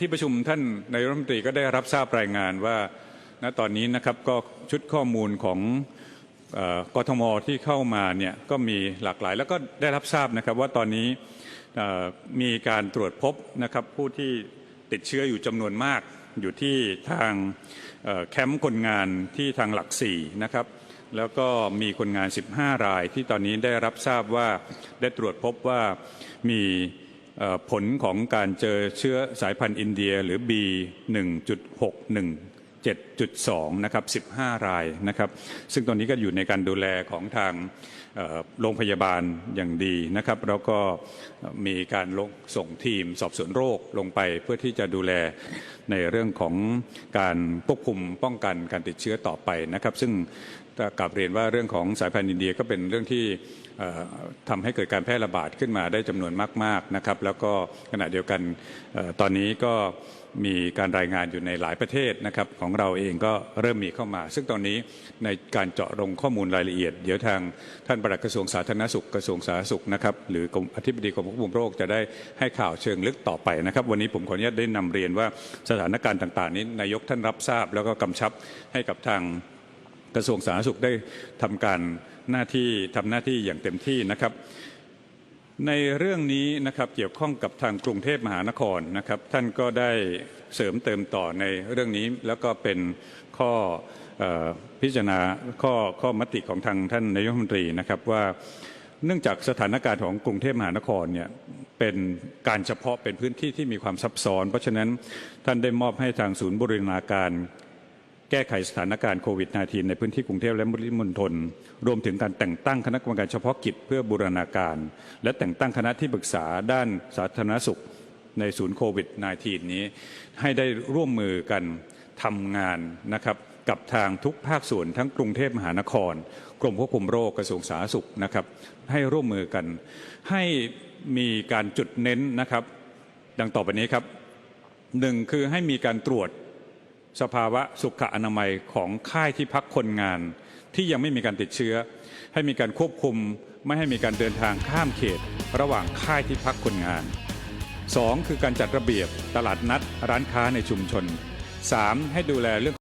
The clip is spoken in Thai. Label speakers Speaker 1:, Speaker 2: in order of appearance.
Speaker 1: ที่ประชุมท่านนายรัฐมนตรีก็ได้รับทราบรายงานว่าณตอนนี้นะครับก็ชุดข้อมูลของกทมที่เข้ามาเนี่ยก็มีหลากหลาย แล้วก็ได้รับทราบนะครับว่าตอนนี้มีการตรวจพบนะครับผู้ที่ติดเชื้ออยู่จำนวนมากอยู่ที่ทางแคมป์คนงานที่ทางหลักสี่นะครับแล้วก็มีคนงาน 15 รายที่ตอนนี้ได้รับทราบว่าได้ตรวจพบว่ามี ผลของการเจอเชื้อสายพันธุ์อินเดียหรือ B1.61 7.2 นะครับ 15 รายนะครับ ซึ่งตอนนี้ก็อยู่ในการดูแลของทางโรงพยาบาลอย่างดีนะครับ แล้วก็มีการส่งทีมสอบสวนโรคลงไปเพื่อที่จะดูแลในเรื่องของการควบคุมป้องกันการติดเชื้อต่อไปนะครับ ซึ่งกลับเรียนว่าเรื่องของสายพันธุ์อินเดียก็เป็นเรื่องที่ทำให้เกิดการแพร่ระบาดขึ้นมาได้จำนวนมาก ๆนะครับ แล้วก็ขณะเดียวกันตอนนี้ก็ มีการรายงานอยู่ในหลายประเทศนะครับของเราเองก็เริ่มมีเข้ามา ซึ่งตอนนี้ในการเจาะลงข้อมูลรายละเอียด เดี๋ยวทางท่านปลัดกระทรวงสาธารณสุขกระทรวงสาธารณสุขนะครับหรือกรมอธิบดีกรมควบคุมโรคจะได้ให้ข่าวเชิงลึกต่อไปนะครับ วันนี้ผมขออนุญาตได้นำเรียนว่าสถานการณ์ต่าง ๆ นี้นายกท่านรับทราบ แล้วก็กำชับให้กับทางกระทรวงสาธารณสุขได้ทำการหน้าที่ทำหน้าที่อย่างเต็มที่นะครับ ในเรื่องนี้นะครับเกี่ยวข้องกับทางกรุงเทพมหานครนะครับ ท่านก็ได้เสริมเติมต่อในเรื่องนี้ แล้วก็เป็นข้ออพิจารณาข้อข้อมติของทางท่านนายกรัฐมนตรีนะครับว่าเนื่องจากสถานการณ์ของกรุงเทพมหานครเนี่ยเป็นการเฉพาะเป็นพื้นที่ที่มีความซับซ้อน เพราะฉะนั้นท่านได้มอบให้ทางศูนย์บริณาการ แก้ไขสถานการณ์โควิด -19 ในพื้นที่กรุงเทพและปริมณฑลรวมถึงการแต่งตั้งคณะกรรมการเฉพาะกิจเพื่อบูรณาการ และแต่งตั้งคณะที่ปรึกษาด้านสาธารณสุขในศูนย์โควิด -19 นี้ให้ได้ร่วมมือกันทำงานนะครับกับทางทุกภาคส่วนทั้งกรุงเทพมหานคร กรมควบคุมโรคกระทรวงสาธารณสุขนะครับ ให้ร่วมมือกัน ให้มีการจุดเน้นนะครับ ดังต่อไปนี้ครับหนึ่งคือให้มีการตรวจ สภาวะสุขอนามัยของค่ายที่พักคนงาน ที่ยังไม่มีการติดเชื้อ ให้มีการควบคุมไม่ให้มีการเดินทางข้ามเขต ระหว่างค่ายที่พักคนงาน 2. คือการจัดระเบียบตลาดนัดร้านค้าในชุมชน 3. ให้ดูแลเรื่อง